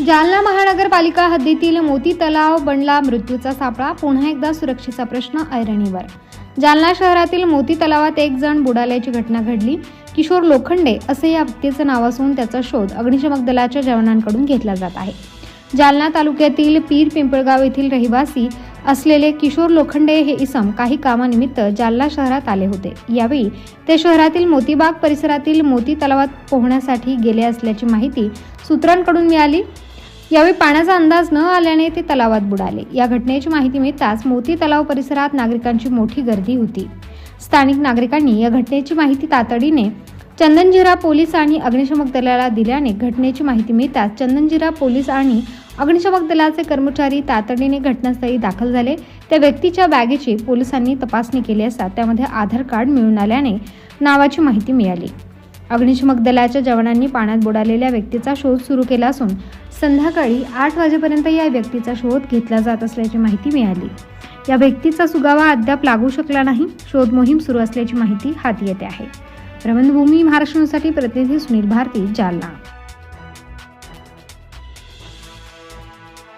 जालना महानगरपालिका हद्दीतील मोती तलाव बनला मृत्यूचा सापळा पुन्हा एकदा सुरक्षेचा प्रश्न ऐरणीवर. जालना शहरातील मोती तलावात एक जण बुडाल्याची घटना घडली. किशोर लोखंडे असे या व्यक्तीचं नाव असून त्याचा शोध अग्निशमक दलाच्या जवानांकडून घेतला जात आहे. जालना तालुक्यातील पीर पिंपळगाव येथील रहिवासी असलेले किशोर लोखंडे हे इसम काही कामानिमित्त जालना शहरात आले होते. यावेळी ते शहरातील मोतीबाग परिसरातील मोती तलावात पोहण्यासाठी गेले असल्याची माहिती सूत्रांकडून मिळाली. यावेळी पाण्याचा अंदाज न आल्याने ते तलावात बुडाले. या घटनेची माहिती मिळताच मोती तलाव परिसरात नागरिकांची मोठी गर्दी होती. स्थानिक नागरिकांनी या घटनेची माहिती तातडीने चंदनजिरा पोलीस आणि अग्निशमक दलाला दिल्याने घटनेची माहिती मिळताच चंदनजिरा पोलीस आणि अग्निशमक दलाचे कर्मचारी तातडीने घटनास्थळी दाखल झाले. त्या व्यक्तीच्या बॅगेची पोलिसांनी तपासणी केली असता त्यामध्ये आधार कार्ड मिळून आल्याने नावाची माहिती मिळाली. अग्निशमक दलाच्या जवानांनी पाण्यात बुडालेल्या व्यक्तीचा शोध सुरू केला असून संध्याकाळी आठ वाजेपर्यंत या व्यक्तीचा शोध घेतला जात असल्याची माहिती मिळाली. या व्यक्तीचा सुगावा अद्याप लागू शकला नाही. शोध मोहीम सुरू असल्याची माहिती हाती येते आहे. प्रबंधभूमी महाराष्ट्रासाठी प्रतिनिधी सुनील भारती जालना.